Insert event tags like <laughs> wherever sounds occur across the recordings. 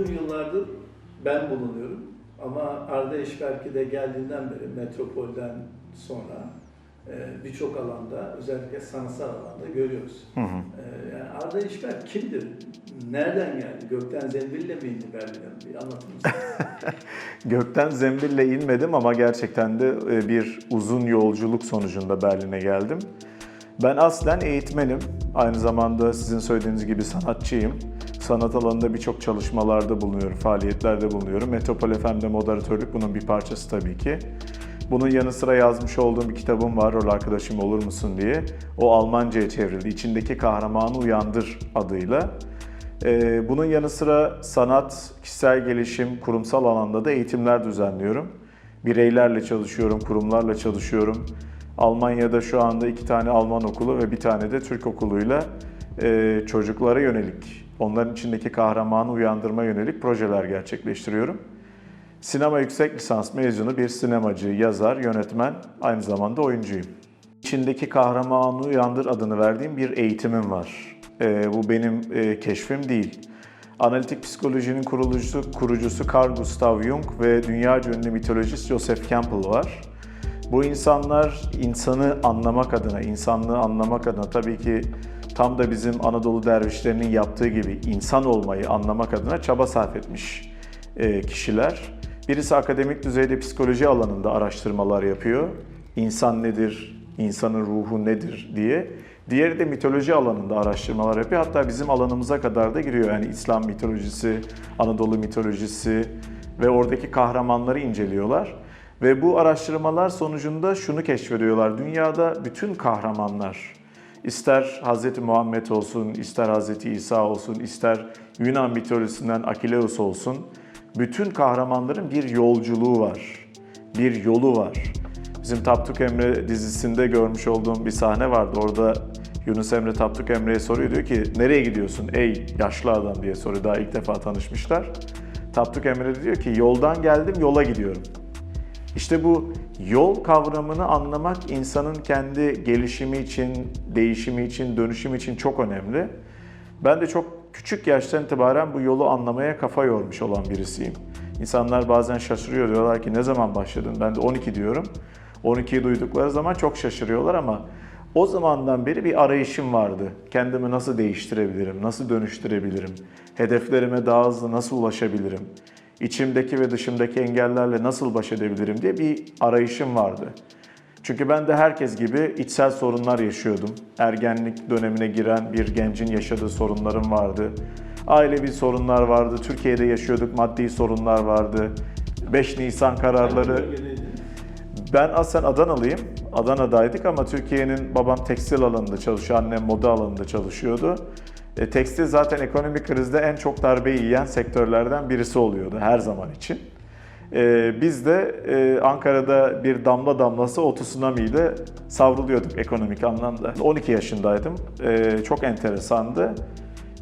uzun yıllardır ben bulunuyorum. Ama Arda İşberk'i de geldiğinden beri metropolden sonra e, birçok alanda özellikle sanatsal alanda görüyoruz. Hı hı. E, Yani Arda İşberk kimdir? Nereden geldi? Gökten zembille mi indi Berlin'e? Bir anlatır? <laughs> Gökten zembille inmedim ama gerçekten de e, bir uzun yolculuk sonucunda Berlin'e geldim. Ben aslen eğitmenim. Aynı zamanda sizin söylediğiniz gibi sanatçıyım. Sanat alanında birçok çalışmalarda bulunuyorum, faaliyetlerde bulunuyorum. Metropol FM'de moderatörlük bunun bir parçası tabii ki. Bunun yanı sıra yazmış olduğum bir kitabım var, Rol Arkadaşım Olur Musun diye. O Almanca'ya çevrildi. İçindeki kahramanı uyandır adıyla. Ee, bunun yanı sıra sanat, kişisel gelişim, kurumsal alanda da eğitimler düzenliyorum. Bireylerle çalışıyorum, kurumlarla çalışıyorum. Almanya'da şu anda iki tane Alman okulu ve bir tane de Türk okuluyla e, çocuklara yönelik, onların içindeki kahramanı uyandırma yönelik projeler gerçekleştiriyorum. Sinema yüksek lisans mezunu bir sinemacı, yazar, yönetmen, aynı zamanda oyuncuyum. İçindeki kahramanı uyandır adını verdiğim bir eğitimim var. Ee, bu benim e, keşfim değil. Analitik psikolojinin kurucusu, kurucusu Carl Gustav Jung ve dünya ünlü mitolojist Joseph Campbell var. Bu insanlar insanı anlamak adına, insanlığı anlamak adına tabii ki tam da bizim Anadolu dervişlerinin yaptığı gibi insan olmayı anlamak adına çaba sarf etmiş e, kişiler. Birisi akademik düzeyde psikoloji alanında araştırmalar yapıyor. İnsan nedir, insanın ruhu nedir diye. Diğeri de mitoloji alanında araştırmalar yapıyor. Hatta bizim alanımıza kadar da giriyor. Yani İslam mitolojisi, Anadolu mitolojisi ve oradaki kahramanları inceliyorlar. Ve bu araştırmalar sonucunda şunu keşfediyorlar. Dünyada bütün kahramanlar, ister Hz. Muhammed olsun, ister Hz. İsa olsun, ister Yunan mitolojisinden Akileus olsun, bütün kahramanların bir yolculuğu var, bir yolu var. Bizim Tapduk Emre dizisinde görmüş olduğum bir sahne vardı. Orada Yunus Emre Tapduk Emre'ye soruyor diyor ki nereye gidiyorsun ey yaşlı adam diye soruyor. Daha ilk defa tanışmışlar. Tapduk Emre diyor ki yoldan geldim yola gidiyorum. İşte bu yol kavramını anlamak insanın kendi gelişimi için, değişimi için, dönüşüm için çok önemli. Ben de çok küçük yaştan itibaren bu yolu anlamaya kafa yormuş olan birisiyim. İnsanlar bazen şaşırıyor diyorlar ki ne zaman başladın? Ben de 12 diyorum. 12'yi duydukları zaman çok şaşırıyorlar ama o zamandan beri bir arayışım vardı. Kendimi nasıl değiştirebilirim, nasıl dönüştürebilirim, hedeflerime daha hızlı nasıl ulaşabilirim, içimdeki ve dışımdaki engellerle nasıl baş edebilirim diye bir arayışım vardı. Çünkü ben de herkes gibi içsel sorunlar yaşıyordum. Ergenlik dönemine giren bir gencin yaşadığı sorunlarım vardı. Ailevi sorunlar vardı, Türkiye'de yaşıyorduk, maddi sorunlar vardı. 5 Nisan kararları... Ben aslen Adanalıyım. Adana'daydık ama Türkiye'nin babam tekstil alanında çalışıyor, annem moda alanında çalışıyordu. E, tekstil zaten ekonomik krizde en çok darbeyi yiyen sektörlerden birisi oluyordu her zaman için. E, biz de e, Ankara'da bir damla damlası o tsunami'de savruluyorduk ekonomik anlamda. 12 yaşındaydım. E, çok enteresandı.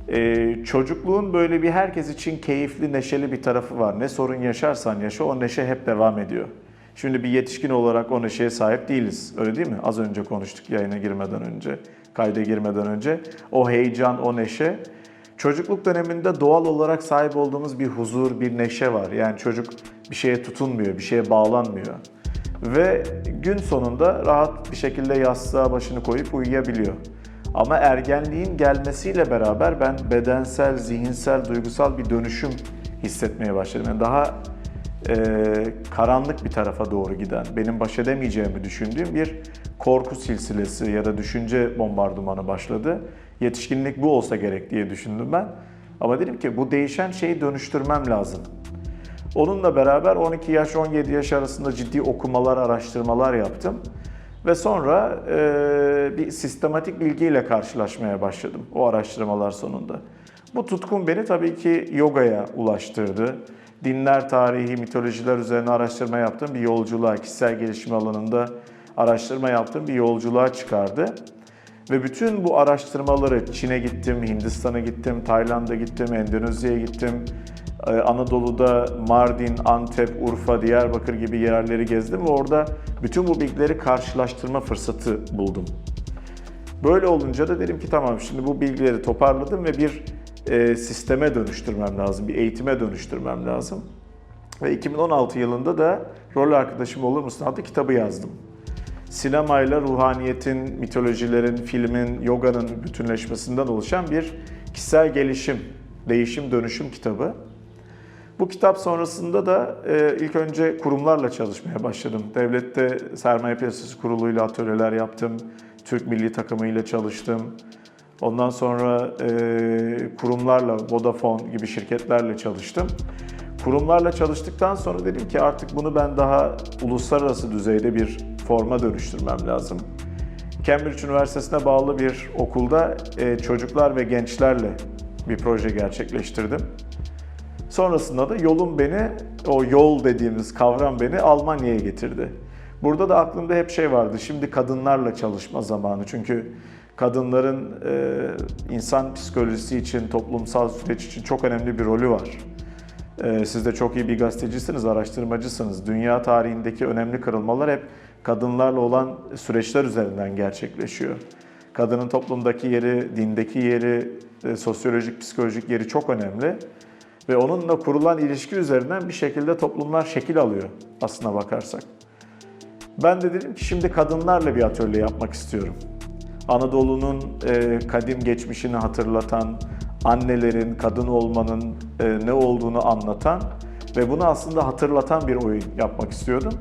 E, çocukluğun böyle bir herkes için keyifli, neşeli bir tarafı var. Ne sorun yaşarsan yaşa o neşe hep devam ediyor. Şimdi bir yetişkin olarak o neşeye sahip değiliz. Öyle değil mi? Az önce konuştuk yayına girmeden önce, kayda girmeden önce. O heyecan, o neşe. Çocukluk döneminde doğal olarak sahip olduğumuz bir huzur, bir neşe var. Yani çocuk bir şeye tutunmuyor, bir şeye bağlanmıyor. Ve gün sonunda rahat bir şekilde yastığa başını koyup uyuyabiliyor. Ama ergenliğin gelmesiyle beraber ben bedensel, zihinsel, duygusal bir dönüşüm hissetmeye başladım. Yani daha e, karanlık bir tarafa doğru giden, benim baş edemeyeceğimi düşündüğüm bir korku silsilesi ya da düşünce bombardımanı başladı. Yetişkinlik bu olsa gerek diye düşündüm ben. Ama dedim ki bu değişen şeyi dönüştürmem lazım. Onunla beraber 12 yaş 17 yaş arasında ciddi okumalar, araştırmalar yaptım. Ve sonra e, bir sistematik bilgiyle karşılaşmaya başladım o araştırmalar sonunda. Bu tutkun beni tabii ki yogaya ulaştırdı. Dinler tarihi, mitolojiler üzerine araştırma yaptığım bir yolculuğa, kişisel gelişim alanında araştırma yaptığım bir yolculuğa çıkardı. Ve bütün bu araştırmaları Çin'e gittim, Hindistan'a gittim, Tayland'a gittim, Endonezya'ya gittim. Ee, Anadolu'da Mardin, Antep, Urfa, Diyarbakır gibi yerleri gezdim ve orada bütün bu bilgileri karşılaştırma fırsatı buldum. Böyle olunca da dedim ki tamam şimdi bu bilgileri toparladım ve bir e, sisteme dönüştürmem lazım, bir eğitime dönüştürmem lazım. Ve 2016 yılında da Rol Arkadaşım Olur Musun adlı kitabı yazdım. Sinemayla ruhaniyetin, mitolojilerin, filmin, yoganın bütünleşmesinden oluşan bir kişisel gelişim, değişim, dönüşüm kitabı. Bu kitap sonrasında da e, ilk önce kurumlarla çalışmaya başladım. Devlette Sermaye Piyasası Kurulu'yla atölyeler yaptım. Türk Milli Takımı ile çalıştım. Ondan sonra e, kurumlarla, Vodafone gibi şirketlerle çalıştım. Kurumlarla çalıştıktan sonra dedim ki artık bunu ben daha uluslararası düzeyde bir forma dönüştürmem lazım. Cambridge Üniversitesi'ne bağlı bir okulda e, çocuklar ve gençlerle bir proje gerçekleştirdim. Sonrasında da yolum beni, o yol dediğimiz kavram beni Almanya'ya getirdi. Burada da aklımda hep şey vardı, şimdi kadınlarla çalışma zamanı. Çünkü kadınların e, insan psikolojisi için, toplumsal süreç için çok önemli bir rolü var. E, siz de çok iyi bir gazetecisiniz, araştırmacısınız. Dünya tarihindeki önemli kırılmalar hep kadınlarla olan süreçler üzerinden gerçekleşiyor. Kadının toplumdaki yeri, dindeki yeri, e, sosyolojik, psikolojik yeri çok önemli. Ve onunla kurulan ilişki üzerinden bir şekilde toplumlar şekil alıyor aslına bakarsak. Ben de dedim ki şimdi kadınlarla bir atölye yapmak istiyorum. Anadolu'nun e, kadim geçmişini hatırlatan, annelerin, kadın olmanın e, ne olduğunu anlatan ve bunu aslında hatırlatan bir oyun yapmak istiyordum.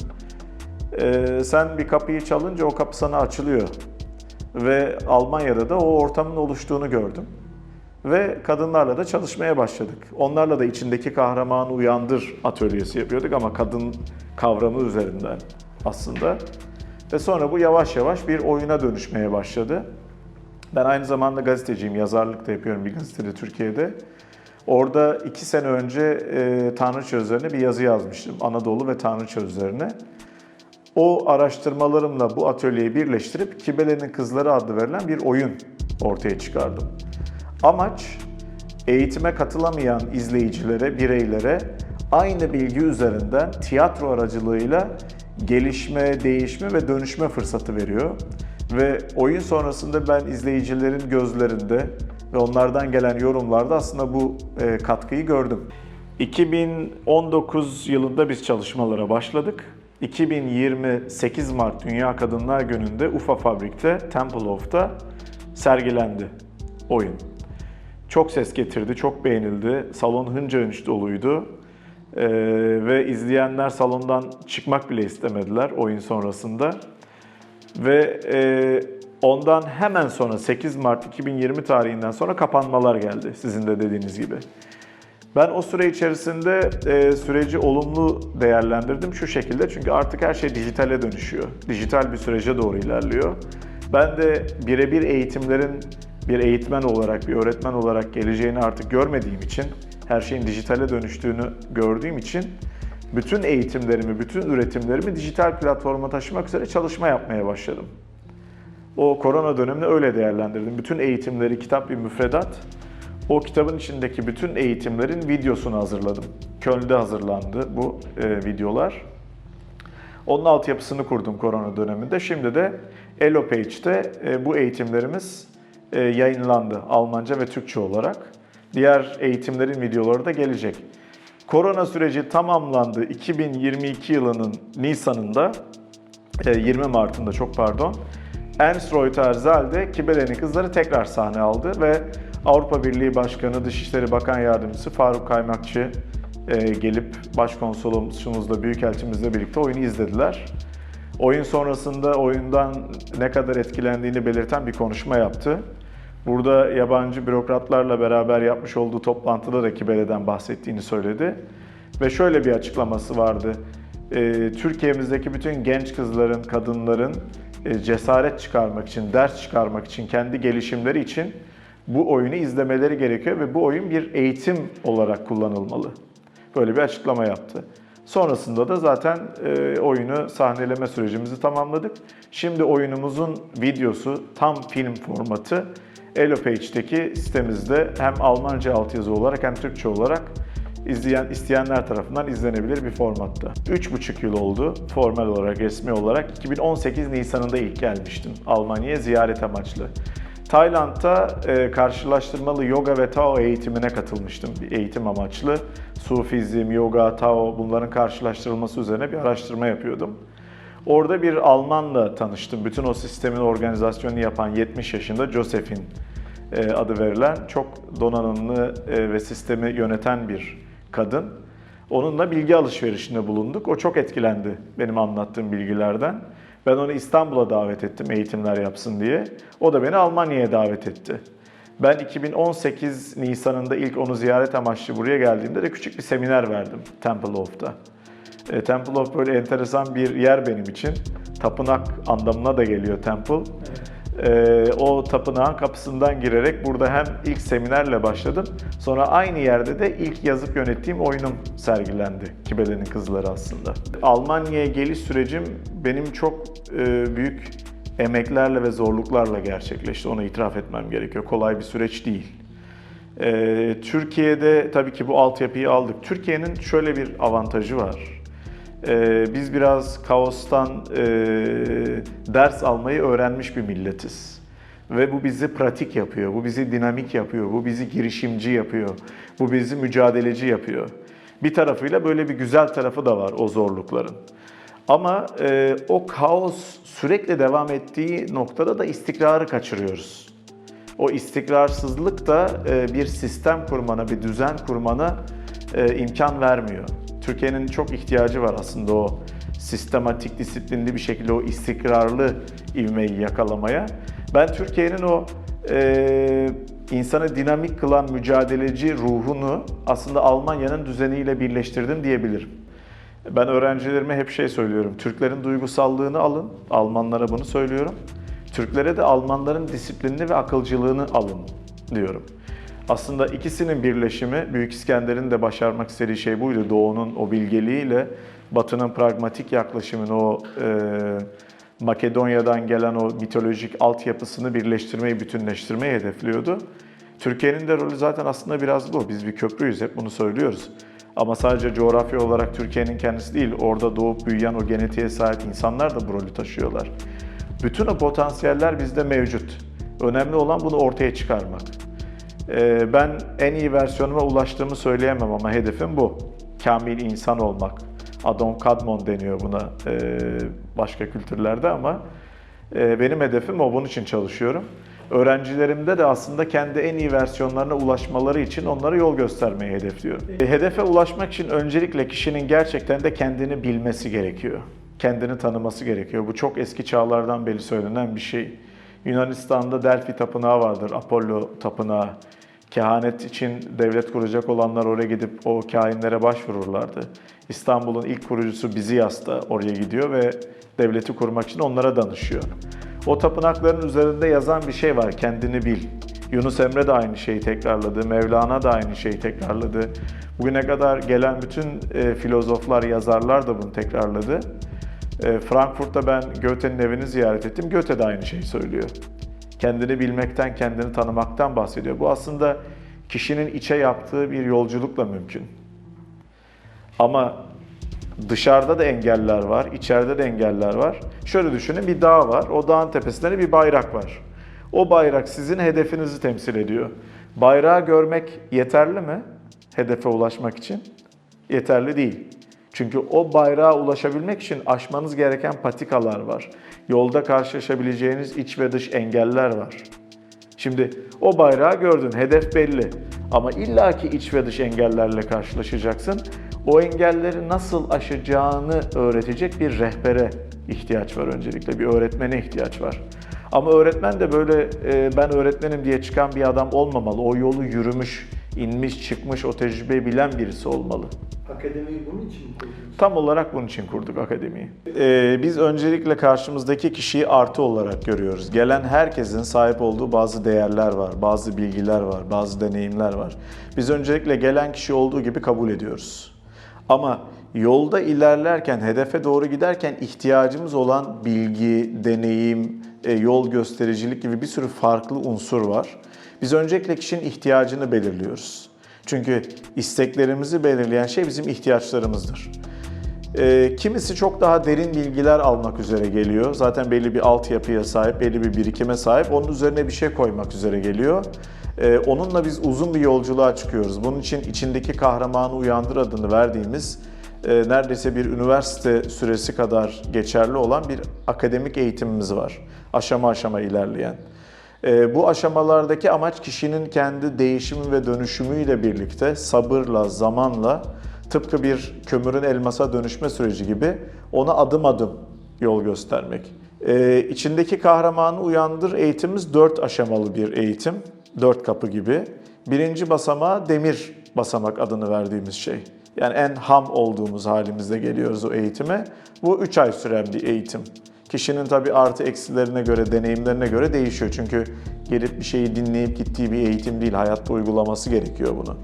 E, sen bir kapıyı çalınca o kapı sana açılıyor. Ve Almanya'da da o ortamın oluştuğunu gördüm. Ve kadınlarla da çalışmaya başladık. Onlarla da içindeki kahramanı uyandır atölyesi yapıyorduk ama kadın kavramı üzerinden aslında. Ve sonra bu yavaş yavaş bir oyuna dönüşmeye başladı. Ben aynı zamanda gazeteciyim, yazarlık da yapıyorum bir gazetede Türkiye'de. Orada iki sene önce e, Tanrıça üzerine bir yazı yazmıştım. Anadolu ve Tanrıça üzerine. O araştırmalarımla bu atölyeyi birleştirip Kibele'nin Kızları adlı verilen bir oyun ortaya çıkardım. Amaç eğitime katılamayan izleyicilere, bireylere aynı bilgi üzerinden tiyatro aracılığıyla gelişme, değişme ve dönüşme fırsatı veriyor. Ve oyun sonrasında ben izleyicilerin gözlerinde ve onlardan gelen yorumlarda aslında bu e, katkıyı gördüm. 2019 yılında biz çalışmalara başladık. 2028 Mart Dünya Kadınlar Günü'nde UFA Fabrik'te, Temple Of'ta sergilendi oyun. Çok ses getirdi, çok beğenildi. Salon hınca hınç doluydu. Ee, ve izleyenler salondan çıkmak bile istemediler oyun sonrasında. Ve e, ondan hemen sonra 8 Mart 2020 tarihinden sonra kapanmalar geldi sizin de dediğiniz gibi. Ben o süre içerisinde e, süreci olumlu değerlendirdim şu şekilde çünkü artık her şey dijitale dönüşüyor. Dijital bir sürece doğru ilerliyor. Ben de birebir eğitimlerin bir eğitmen olarak, bir öğretmen olarak geleceğini artık görmediğim için, her şeyin dijitale dönüştüğünü gördüğüm için bütün eğitimlerimi, bütün üretimlerimi dijital platforma taşımak üzere çalışma yapmaya başladım. O korona dönemini öyle değerlendirdim. Bütün eğitimleri, kitap bir müfredat. O kitabın içindeki bütün eğitimlerin videosunu hazırladım. Köln'de hazırlandı bu e, videolar. Onun altyapısını kurdum korona döneminde. Şimdi de EloPage'de e, bu eğitimlerimiz yayınlandı Almanca ve Türkçe olarak. Diğer eğitimlerin videoları da gelecek. Korona süreci tamamlandı 2022 yılının Nisan'ında, e, 20 Mart'ında çok pardon. Ernst Reuter Zell'de Kibele'nin kızları tekrar sahne aldı ve Avrupa Birliği Başkanı, Dışişleri Bakan Yardımcısı Faruk Kaymakçı e, gelip başkonsolosumuzla, büyükelçimizle birlikte oyunu izlediler. Oyun sonrasında oyundan ne kadar etkilendiğini belirten bir konuşma yaptı. Burada yabancı bürokratlarla beraber yapmış olduğu toplantıda da Kibele'den bahsettiğini söyledi. Ve şöyle bir açıklaması vardı. E, Türkiye'mizdeki bütün genç kızların, kadınların e, cesaret çıkarmak için, ders çıkarmak için, kendi gelişimleri için bu oyunu izlemeleri gerekiyor ve bu oyun bir eğitim olarak kullanılmalı. Böyle bir açıklama yaptı. Sonrasında da zaten e, oyunu sahneleme sürecimizi tamamladık. Şimdi oyunumuzun videosu tam film formatı EloPage'deki sitemizde hem Almanca altyazı olarak hem Türkçe olarak izleyen isteyenler tarafından izlenebilir bir formatta. 3,5 yıl oldu formal olarak, resmi olarak. 2018 Nisan'ında ilk gelmiştim Almanya'ya ziyaret amaçlı. Tayland'da e, karşılaştırmalı yoga ve Tao eğitimine katılmıştım. Bir eğitim amaçlı. Sufizm, yoga, Tao bunların karşılaştırılması üzerine bir araştırma yapıyordum. Orada bir Almanla tanıştım. Bütün o sistemin organizasyonunu yapan 70 yaşında Josephine adı verilen çok donanımlı e, ve sistemi yöneten bir kadın. Onunla bilgi alışverişinde bulunduk. O çok etkilendi benim anlattığım bilgilerden. Ben onu İstanbul'a davet ettim eğitimler yapsın diye. O da beni Almanya'ya davet etti. Ben 2018 Nisan'ında ilk onu ziyaret amaçlı buraya geldiğimde de küçük bir seminer verdim Temple Of'ta. E, Temple of böyle enteresan bir yer benim için. Tapınak anlamına da geliyor Temple. E, o tapınağın kapısından girerek burada hem ilk seminerle başladım. Sonra aynı yerde de ilk yazıp yönettiğim oyunum sergilendi. Kibele'nin Kızları aslında. Almanya'ya geliş sürecim benim çok e, büyük emeklerle ve zorluklarla gerçekleşti. Onu itiraf etmem gerekiyor. Kolay bir süreç değil. Ee, Türkiye'de tabii ki bu altyapıyı aldık. Türkiye'nin şöyle bir avantajı var. Ee, biz biraz kaostan e, ders almayı öğrenmiş bir milletiz. Ve bu bizi pratik yapıyor, bu bizi dinamik yapıyor, bu bizi girişimci yapıyor, bu bizi mücadeleci yapıyor. Bir tarafıyla böyle bir güzel tarafı da var o zorlukların. Ama e, o kaos sürekli devam ettiği noktada da istikrarı kaçırıyoruz. O istikrarsızlık da e, bir sistem kurmana, bir düzen kurmana e, imkan vermiyor. Türkiye'nin çok ihtiyacı var aslında o sistematik, disiplinli bir şekilde o istikrarlı ivmeyi yakalamaya. Ben Türkiye'nin o e, insanı dinamik kılan mücadeleci ruhunu aslında Almanya'nın düzeniyle birleştirdim diyebilirim. Ben öğrencilerime hep şey söylüyorum. Türklerin duygusallığını alın. Almanlara bunu söylüyorum. Türklere de Almanların disiplinini ve akılcılığını alın diyorum. Aslında ikisinin birleşimi Büyük İskender'in de başarmak istediği şey buydu. Doğu'nun o bilgeliğiyle Batı'nın pragmatik yaklaşımını o e, Makedonya'dan gelen o mitolojik altyapısını birleştirmeyi, bütünleştirmeyi hedefliyordu. Türkiye'nin de rolü zaten aslında biraz bu. Biz bir köprüyüz, hep bunu söylüyoruz. Ama sadece coğrafya olarak Türkiye'nin kendisi değil, orada doğup büyüyen o genetiğe sahip insanlar da bu rolü taşıyorlar. Bütün o potansiyeller bizde mevcut. Önemli olan bunu ortaya çıkarmak. Ee, Ben en iyi versiyonuma ulaştığımı söyleyemem ama hedefim bu. Kamil insan olmak. Adon Kadmon deniyor buna e, başka kültürlerde ama e, benim hedefim o. Bunun için çalışıyorum. Öğrencilerimde de aslında kendi en iyi versiyonlarına ulaşmaları için onlara yol göstermeyi hedefliyorum. E, Hedefe ulaşmak için öncelikle kişinin gerçekten de kendini bilmesi gerekiyor. Kendini tanıması gerekiyor. Bu çok eski çağlardan beri söylenen bir şey. Yunanistan'da Delphi Tapınağı vardır, Apollo Tapınağı. Kehanet için devlet kuracak olanlar oraya gidip o kahinlere başvururlardı. İstanbul'un ilk kurucusu Biziyas da oraya gidiyor ve devleti kurmak için onlara danışıyor. O tapınakların üzerinde yazan bir şey var, kendini bil. Yunus Emre de aynı şeyi tekrarladı, Mevlana da aynı şeyi tekrarladı. Bugüne kadar gelen bütün e, filozoflar, yazarlar da bunu tekrarladı. E, Frankfurt'ta ben Goethe'nin evini ziyaret ettim. Goethe de aynı şeyi söylüyor. Kendini bilmekten, kendini tanımaktan bahsediyor. Bu aslında kişinin içe yaptığı bir yolculukla mümkün. Ama dışarıda da engeller var, içeride de engeller var. Şöyle düşünün bir dağ var, o dağın tepesinde de bir bayrak var. O bayrak sizin hedefinizi temsil ediyor. Bayrağı görmek yeterli mi hedefe ulaşmak için? Yeterli değil. Çünkü o bayrağa ulaşabilmek için aşmanız gereken patikalar var. Yolda karşılaşabileceğiniz iç ve dış engeller var. Şimdi o bayrağı gördün, hedef belli. Ama illaki iç ve dış engellerle karşılaşacaksın. O engelleri nasıl aşacağını öğretecek bir rehbere ihtiyaç var öncelikle. Bir öğretmene ihtiyaç var. Ama öğretmen de böyle e, ben öğretmenim diye çıkan bir adam olmamalı. O yolu yürümüş, inmiş, çıkmış, o tecrübeyi bilen birisi olmalı. Akademiyi bunun için mi kurdunuz? Tam olarak bunun için kurduk akademiyi. Ee, biz öncelikle karşımızdaki kişiyi artı olarak görüyoruz. Gelen herkesin sahip olduğu bazı değerler var, bazı bilgiler var, bazı deneyimler var. Biz öncelikle gelen kişi olduğu gibi kabul ediyoruz. Ama yolda ilerlerken, hedefe doğru giderken ihtiyacımız olan bilgi, deneyim, e, yol göstericilik gibi bir sürü farklı unsur var. Biz öncelikle kişinin ihtiyacını belirliyoruz. Çünkü isteklerimizi belirleyen şey bizim ihtiyaçlarımızdır. Ee, kimisi çok daha derin bilgiler almak üzere geliyor. Zaten belli bir altyapıya sahip, belli bir birikime sahip. Onun üzerine bir şey koymak üzere geliyor. Ee, onunla biz uzun bir yolculuğa çıkıyoruz. Bunun için içindeki kahramanı uyandır adını verdiğimiz e, neredeyse bir üniversite süresi kadar geçerli olan bir akademik eğitimimiz var. Aşama aşama ilerleyen. E, bu aşamalardaki amaç kişinin kendi değişimi ve dönüşümüyle birlikte sabırla, zamanla tıpkı bir kömürün elmasa dönüşme süreci gibi ona adım adım yol göstermek. E, içindeki kahramanı uyandır eğitimimiz dört aşamalı bir eğitim. Dört kapı gibi. Birinci basamağa demir basamak adını verdiğimiz şey. Yani en ham olduğumuz halimizde geliyoruz o eğitime. Bu 3 ay süren bir eğitim. Kişinin tabii artı eksilerine göre, deneyimlerine göre değişiyor. Çünkü gelip bir şeyi dinleyip gittiği bir eğitim değil, hayatta uygulaması gerekiyor bunu.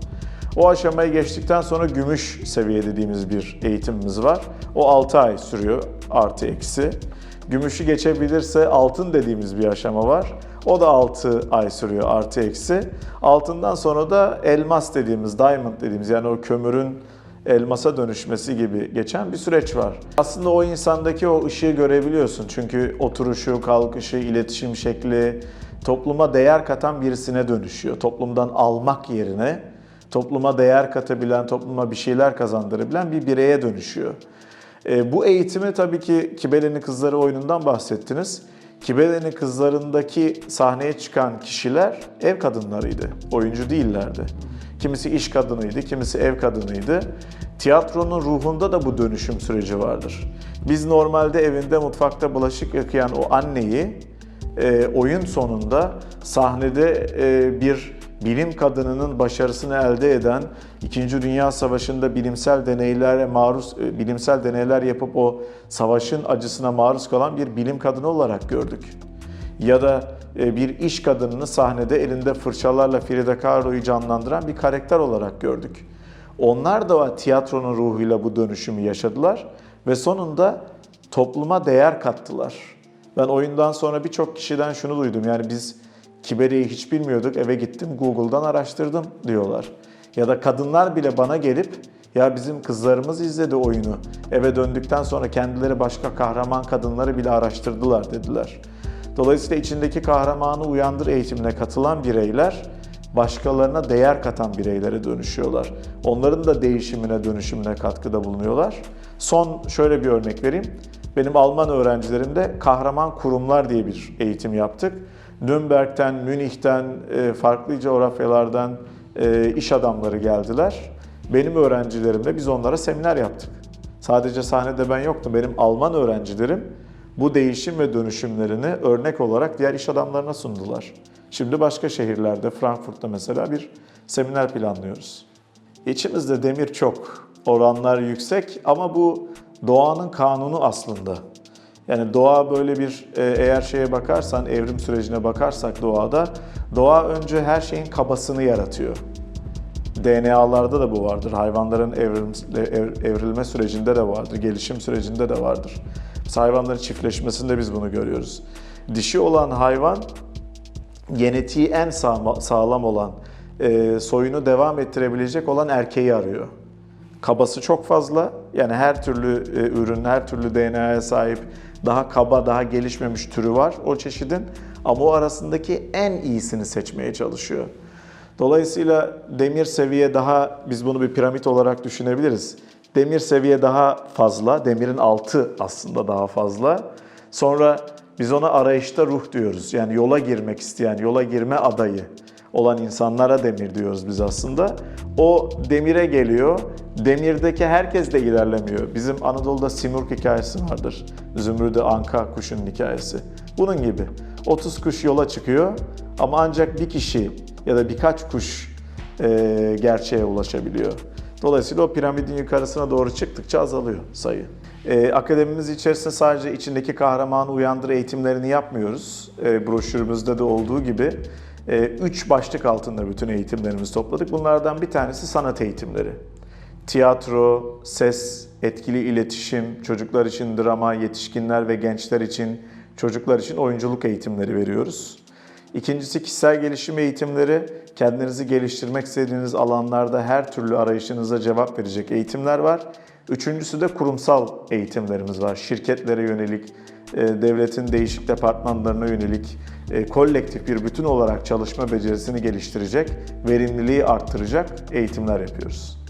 O aşamayı geçtikten sonra gümüş seviye dediğimiz bir eğitimimiz var. O 6 ay sürüyor artı eksi. Gümüşü geçebilirse altın dediğimiz bir aşama var. O da 6 ay sürüyor artı eksi. Altından sonra da elmas dediğimiz, diamond dediğimiz yani o kömürün elmasa dönüşmesi gibi geçen bir süreç var. Aslında o insandaki o ışığı görebiliyorsun. Çünkü oturuşu, kalkışı, iletişim şekli topluma değer katan birisine dönüşüyor. Toplumdan almak yerine topluma değer katabilen, topluma bir şeyler kazandırabilen bir bireye dönüşüyor. E, bu eğitimi tabii ki Kibele'nin Kızları oyunundan bahsettiniz. Kibele'nin Kızları'ndaki sahneye çıkan kişiler ev kadınlarıydı, oyuncu değillerdi. Kimisi iş kadınıydı, kimisi ev kadınıydı. Tiyatronun ruhunda da bu dönüşüm süreci vardır. Biz normalde evinde mutfakta bulaşık yıkayan o anneyi e, oyun sonunda sahnede e, bir bilim kadınının başarısını elde eden, İkinci Dünya Savaşı'nda bilimsel deneylere maruz e, bilimsel deneyler yapıp o savaşın acısına maruz kalan bir bilim kadını olarak gördük. Ya da e, bir iş kadınını sahnede elinde fırçalarla Frida Kahlo'yu canlandıran bir karakter olarak gördük. Onlar da tiyatronun ruhuyla bu dönüşümü yaşadılar ve sonunda topluma değer kattılar. Ben oyundan sonra birçok kişiden şunu duydum. Yani biz Kiberi'yi hiç bilmiyorduk. Eve gittim Google'dan araştırdım diyorlar. Ya da kadınlar bile bana gelip ya bizim kızlarımız izledi oyunu. Eve döndükten sonra kendileri başka kahraman kadınları bile araştırdılar dediler. Dolayısıyla içindeki kahramanı uyandır eğitimine katılan bireyler başkalarına değer katan bireylere dönüşüyorlar. Onların da değişimine, dönüşümüne katkıda bulunuyorlar. Son şöyle bir örnek vereyim. Benim Alman öğrencilerimde kahraman kurumlar diye bir eğitim yaptık. Nürnberg'ten, Münih'ten, e, farklı coğrafyalardan e, iş adamları geldiler. Benim öğrencilerimle biz onlara seminer yaptık. Sadece sahnede ben yoktum. Benim Alman öğrencilerim bu değişim ve dönüşümlerini örnek olarak diğer iş adamlarına sundular. Şimdi başka şehirlerde, Frankfurt'ta mesela bir seminer planlıyoruz. İçimizde demir çok, oranlar yüksek ama bu doğanın kanunu aslında. Yani doğa böyle bir e, eğer şeye bakarsan, evrim sürecine bakarsak doğada, doğa önce her şeyin kabasını yaratıyor. DNA'larda da bu vardır. Hayvanların evrim, ev- evrilme sürecinde de vardır, gelişim sürecinde de vardır. Mesela hayvanların çiftleşmesinde biz bunu görüyoruz. Dişi olan hayvan genetiği en sağlam olan, e, soyunu devam ettirebilecek olan erkeği arıyor. Kabası çok fazla. Yani her türlü e, ürün, her türlü DNA'ya sahip daha kaba, daha gelişmemiş türü var o çeşidin. Ama o arasındaki en iyisini seçmeye çalışıyor. Dolayısıyla demir seviye daha, biz bunu bir piramit olarak düşünebiliriz. Demir seviye daha fazla, demirin altı aslında daha fazla. Sonra biz ona arayışta ruh diyoruz. Yani yola girmek isteyen, yola girme adayı olan insanlara demir diyoruz biz aslında. O demire geliyor. Demirdeki herkes de ilerlemiyor. Bizim Anadolu'da Simurg hikayesi vardır. Zümrüdü Anka kuşun hikayesi. Bunun gibi. 30 kuş yola çıkıyor ama ancak bir kişi ya da birkaç kuş e, gerçeğe ulaşabiliyor. Dolayısıyla o piramidin yukarısına doğru çıktıkça azalıyor sayı. E, akademimiz içerisinde sadece içindeki kahramanı uyandır eğitimlerini yapmıyoruz. E, broşürümüzde de olduğu gibi ee, üç başlık altında bütün eğitimlerimizi topladık. Bunlardan bir tanesi sanat eğitimleri. Tiyatro, ses, etkili iletişim, çocuklar için drama, yetişkinler ve gençler için, çocuklar için oyunculuk eğitimleri veriyoruz. İkincisi kişisel gelişim eğitimleri, kendinizi geliştirmek istediğiniz alanlarda her türlü arayışınıza cevap verecek eğitimler var. Üçüncüsü de kurumsal eğitimlerimiz var. Şirketlere yönelik, e, devletin değişik departmanlarına yönelik, e, kolektif bir bütün olarak çalışma becerisini geliştirecek, verimliliği arttıracak eğitimler yapıyoruz.